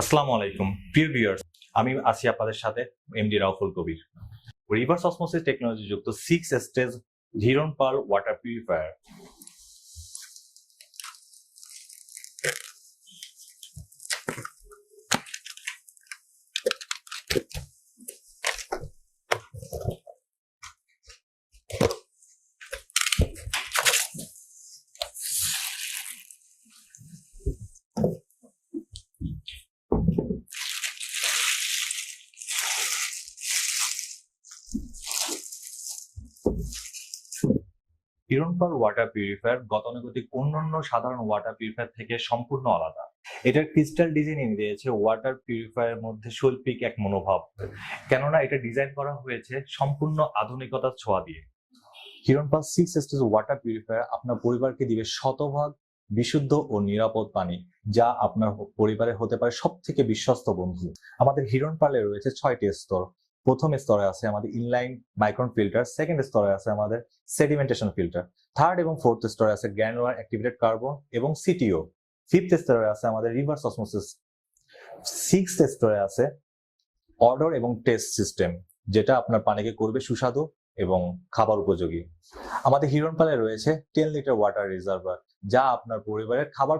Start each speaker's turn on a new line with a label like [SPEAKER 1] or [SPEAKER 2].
[SPEAKER 1] আসসালামু আলাইকুম, প্রিয় ভিউয়ার্স, আমি আসি আপনাদের সাথে MD Rahul Kabir. Reverse osmosis technology যুক্ত six stage Hiron pearl water purifier Hiron pearl water purifier গতানুগতিক অন্যান্য সাধারণ ওয়াটার পিউরিফায়ার থেকে সম্পূর্ণ আলাদা। এটার ক্রিস্টাল ডিজাইনিং দিয়েছে ওয়াটার পিউরিফায়ার মধ্যে শৈল্পিক এক মনোভাব। কেননা এটা ডিজাইন করা হয়েছে সম্পূর্ণ আধুনিকতার ছোঁয়া দিয়ে। Hiron pearl six stage water purifier আপনার পরিবারকে দিবে শতভাগ বিশুদ্ধ ও নিরাপদ পানি, যা আপনার পরিবারে হতে পারে সব থেকে বিশ্বস্ত বন্ধু। আমাদের হিরন পালে রয়েছে ছয়টি স্তর। প্রথম স্তরে আছে আমাদের ইনলাইন মাইক্রন ফিল্টার সেকেন্ড স্তরে আছে আমাদের সেডিমেন্টেশন ফিল্টার থার্ড এবং ফোর্থ স্তরে আছে গ্র্যানুলার অ্যাক্টিভেটেড কার্বন এবং সিটিও ফিফথ স্তরে আছে আমাদের রিভার্স অসমোসিস সিক্সথ স্তরে আছে অর্ডার এবং টেস্ট সিস্টেম যেটা আপনার পানিকে করবে সুস্বাদু এবং খাবার উপযোগী। আমাদের হিরন পালে রয়েছে টেন লিটার ওয়াটার রিজার্ভার যা আপনার পরিবারের খাবার